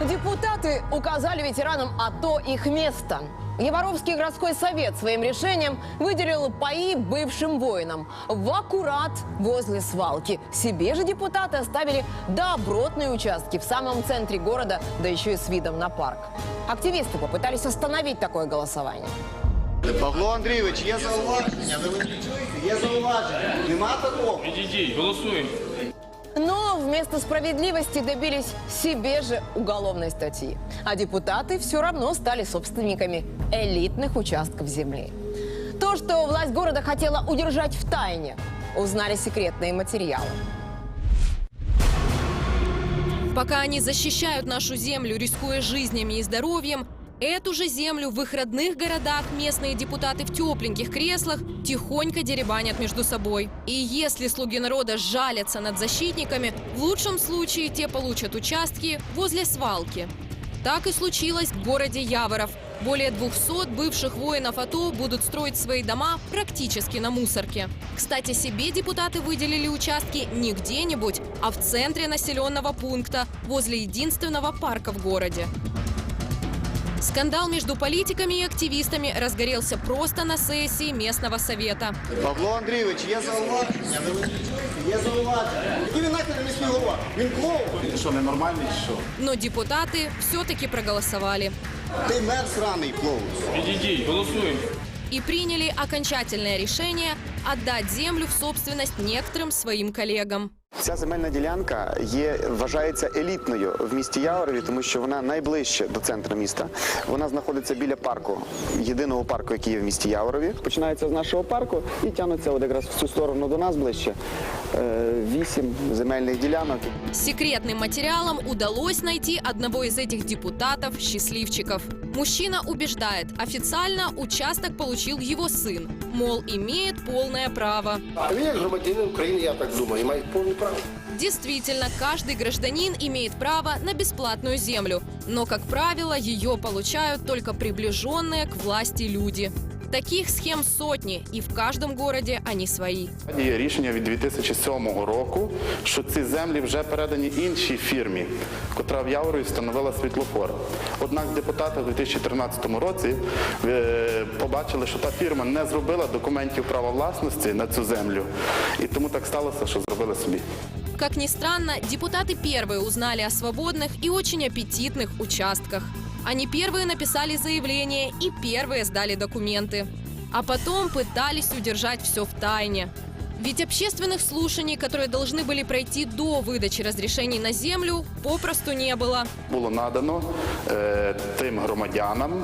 Депутаты указали ветеранам АТО их место. Яворовский городской совет своим решением выделил паи бывшим воинам в аккурат возле свалки. Себе же депутаты оставили добротные участки в самом центре города, да еще и с видом на парк. Активисты попытались остановить такое голосование. Павло Андрійович, є зауваження. Ви мене чуєте? Є зауваження. Нема такого. Підійдіть, голосуємо. Но вместо справедливости добились себе же уголовной статьи. А депутаты все равно стали собственниками элитных участков земли. То, что власть города хотела удержать в тайне, узнали секретные материалы. Пока они защищают нашу землю, рискуя жизнями и здоровьем, эту же землю в их родных городах местные депутаты в тепленьких креслах тихонько деребанят между собой. И если слуги народа жалятся над защитниками, в лучшем случае те получат участки возле свалки. Так и случилось в городе Яворов. Более 200 бывших воинов АТО будут строить свои дома практически на мусорке. Кстати, себе депутаты выделили участки не где-нибудь, а в центре населенного пункта, возле единственного парка в городе. Скандал между политиками и активистами разгорелся просто на сессии местного совета. Павло Андрійович, є зауваження. Ви мене чуєте? Є зауваження. Який він нахер міський голова? Він клоун. Він що, ненормальний чи що? Но депутаты все-таки проголосовали Ти мер сраний клоун. Підійдіть, голосуємо. и приняли окончательное решение отдать землю в собственность некоторым своим коллегам. Ця земельна ділянка є вважається елітною в місті Яворові, тому що вона найближче до центру міста. Вона знаходиться біля парку, єдиного парку, який є в місті Яворові. Починається з нашого парку і тягнуться от якраз в цю сторону до нас ближче. Е, Вісім земельних ділянок. Секретным материалом удалось найти одного из этих депутатов-счастливчиков. Мужчина убеждает, официально участок получил его сын. Мол, имеет полное право. А він як громадянин України, я так думаю, має повне право. Действительно, каждый гражданин имеет право на бесплатную землю, но, как правило, ее получают только приближенные к власти люди. Таких схем сотни, и в каждом городе они свои. Є рішення від 2007 року, що ці землі вже передані іншій фірмі, котра в Яворові встановила світлофор. Однак депутати у 2013 році е, побачили, що та фірма не зробила документів права власності на цю землю, і тому так сталося, що зробили собі. Как ни странно, депутаты первые узнали о свободных и очень аппетитных участках. Они первые написали заявление и первые сдали документы. А потом пытались удержать все в тайне. Ведь общественных слушаний, которые должны были пройти до выдачи разрешений на землю, попросту не было. Було надано е, тим громадянам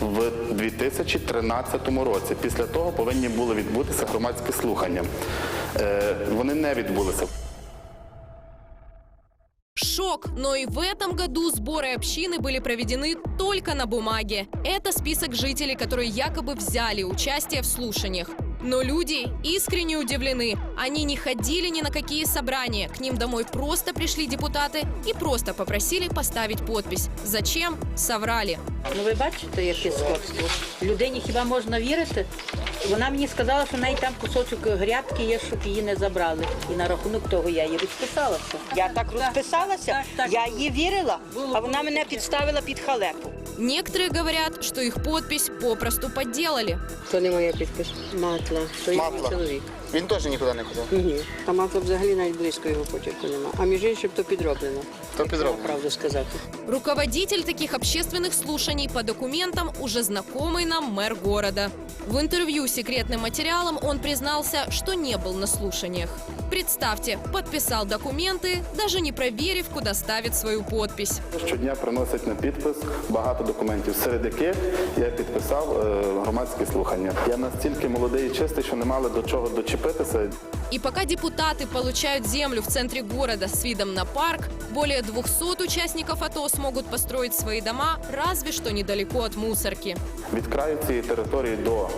в 2013 році. Після того повинні були відбутися громадські слухання. Е, вони не відбулися. Шок! Но и в этом году сборы общины были проведены только на бумаге. Это список жителей, которые якобы взяли участие в слушаниях. Но люди искренне удивлены. Они не ходили ни на какие собрания. К ним домой просто пришли депутаты и просто попросили поставить подпись. Зачем? Соврали. Ну ви бачите, яке сходство. Людині хіба можна вірити? Вона мені сказала, що в неї там кусочок грядки є, щоб її не забрали. І на рахунок того я її розписалася. Я так розписалася, я їй вірила, а вона мене підставила під халепу. Некоторые говорят, что их подпись попросту подделали. То не моя підпис. Матла. То є Матла. мій чоловік. Він теж нікуди не ходив. Ні. Та матла взагалі навіть близько його почерку нема. А між іншим то підроблено. То Як підроблено. Правду сказати. Руководитель таких общественных слушаний по документам уже знакомый нам мэр города. В интервью секретным материалам он признался, что не был на слушаниях. Представьте, подписал документы, даже не проверив, куда ставит свою подпись. Щодня приносять на підпис багато документів, серед яких я підписав е, громадські слухання. Я настільки молодий і чистий, що не мали до чого дочепитися. И пока депутаты получают землю в центре города с видом на парк, более 200 участников АТО смогут построить свои дома разве что недалеко от мусорки. Від краю цієї території до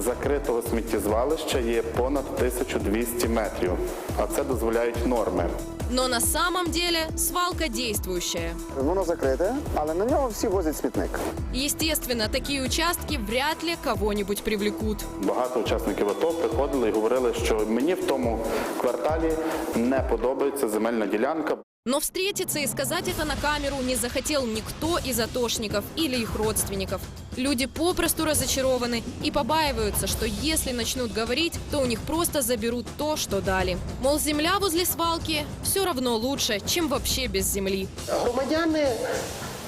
закритого сміттєзвалища є понад 1200 метрів, а це дозволяють норми. Но на самом деле свалка действующая. Воно закрите, але на нього всі возять смітник. Естественно, такие участки вряд ли кого-нибудь привлекут. Багато учасників АТО приходили і говорили, що мені в тому кварталі не подобається земельна ділянка. Но встретиться и сказать это на камеру не захотел никто из атошников или их родственников. Люди попросту разочарованы и побаиваются, что если начнут говорить, то у них просто заберут то, что дали. Мол, земля возле свалки все равно лучше, чем вообще без земли. Громадяни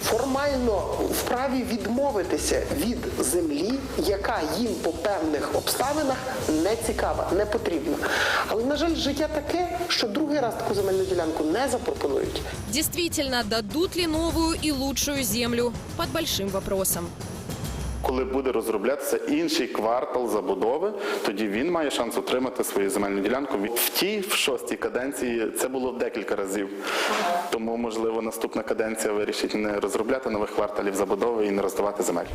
формально вправі відмовитися від землі, яка їм по певних обставинах не цікава, не потрібна. Але на жаль, життя таке, що другий раз таку земельну ділянку не запропонують. Дійсно, дадуть ли новую і лучшую землю? під большим вопросом. Коли буде розроблятися інший квартал забудови, тоді він має шанс отримати свою земельну ділянку. В тій, в шостій каденції це було декілька разів. Тому, можливо, наступна каденція вирішить не розробляти нових кварталів забудови і не роздавати земель.